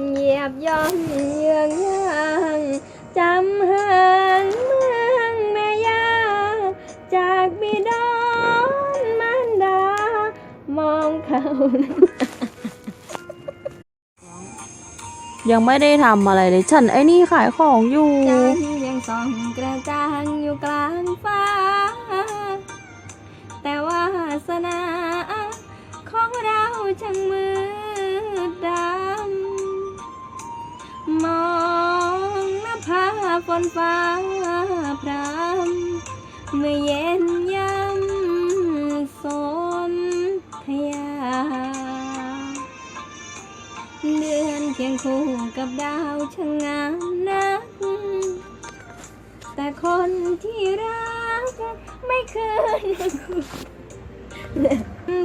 เหยียบย่องเยืองย่างจำหันเมืองแม่ยาจากบิดอนมารดา มองเขายังไม่ได้ทำอะไรเลย ฉันไอ้นี่ขายของอยู่ จันทร์ยังส่องกระจ่างอยู่กลางฟ้า ฝนฟ้าพรำเมื่อเย็นยำสนธยา เดือนเคียงคู่กับดาวช่างงามนัก แต่คนที่รักไม่เคย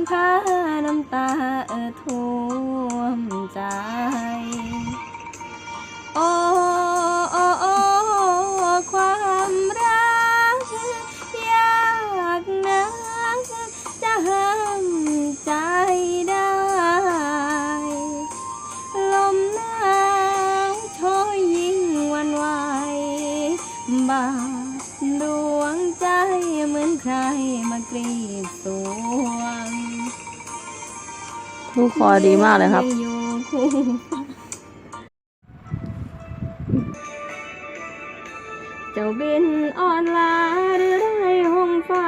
พาน้ำตาเอ่อท่วมใจ โอ้ เหมือนใครมากรีดสวงลูกคอดีมากเลยครับ อยู่คู่เจ้าบินอ่อนลาหรือไรห้องฟ้า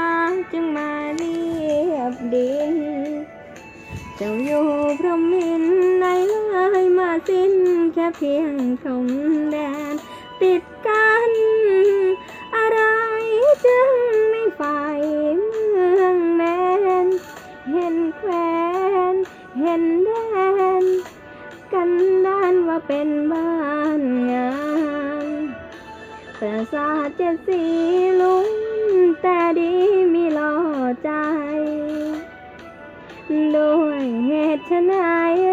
จึงมาเรียบดิน เจ้าอยู่พรหมินในลายมาสิ้นแค่เพียงพรมแดนติดกัน น กันด้านว่าเป็นบ้านงามปราสาทเจ็ดสีลุงแต่ดีมีหล่อใจ ด้วยเหตุไฉน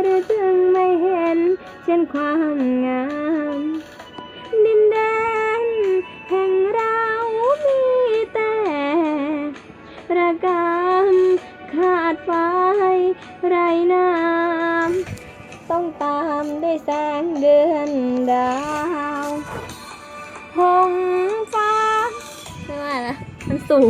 หรือจึงไม่เห็น เช่นความงาม ดินแดนแห่งเรามีแต่ระกำขาดไฟไรน้ำต้องตา ด้วยแสงเดือนดาวหงฟ้าไม่ว่านะมันสูง